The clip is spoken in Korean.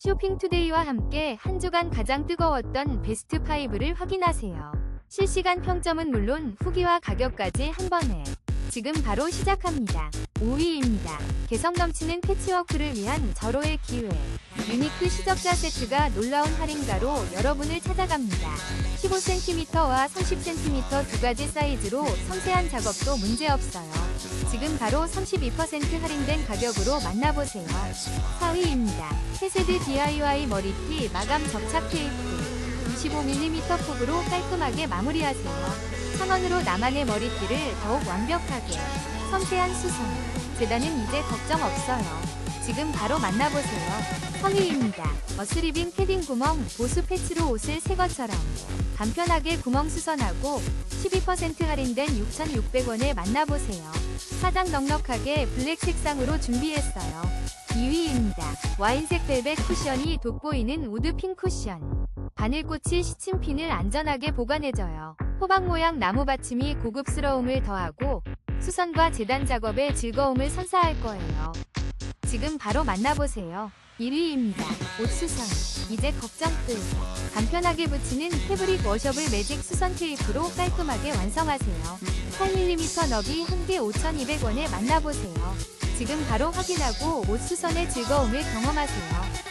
쇼핑투데이와 함께 한 주간 가장 뜨거웠던 베스트 5를 확인하세요. 실시간 평점은 물론 후기와 가격까지 한 번에. 지금 바로 시작합니다. 5위입니다. 개성 넘치는 패치워크를 위한 절호의 기회. 유니크 시적자 세트가 놀라운 할인가로 여러분을 찾아갑니다. 15cm와 30cm 두 가지 사이즈로 섬세한 작업도 문제없어요. 지금 바로 32% 할인된 가격으로 만나보세요. 4위입니다. 헤세드 DIY 머리띠 마감 접착 테이프 25mm 폭으로 깔끔하게 마무리하세요. 1000원으로 나만의 머리띠를 더욱 완벽하게 섬세한 수성 재단은 이제 걱정 없어요. 지금 바로 만나보세요. 성의입니다. 어스리빙 패딩 구멍 보수 패치로 옷을 새 것처럼 간편하게 구멍 수선하고 12% 할인된 6,600원에 만나보세요. 사장 넉넉하게 블랙 색상으로 준비했어요. 2위입니다. 와인색 벨벳 쿠션이 돋보이는 우드 핑 쿠션. 바늘꽃이 시침핀을 안전하게 보관해줘요. 호박 모양 나무 받침이 고급스러움을 더하고 수선과 재단 작업의 즐거움을 선사할 거예요. 지금 바로 만나보세요. 1위입니다. 옷 수선. 이제 걱정 끝. 간편하게 붙이는 패브릭 워셔블 매직 수선 테이프로 깔끔하게 완성하세요. 8mm 너비 한 개 5,200원에 만나보세요. 지금 바로 확인하고 옷 수선의 즐거움을 경험하세요.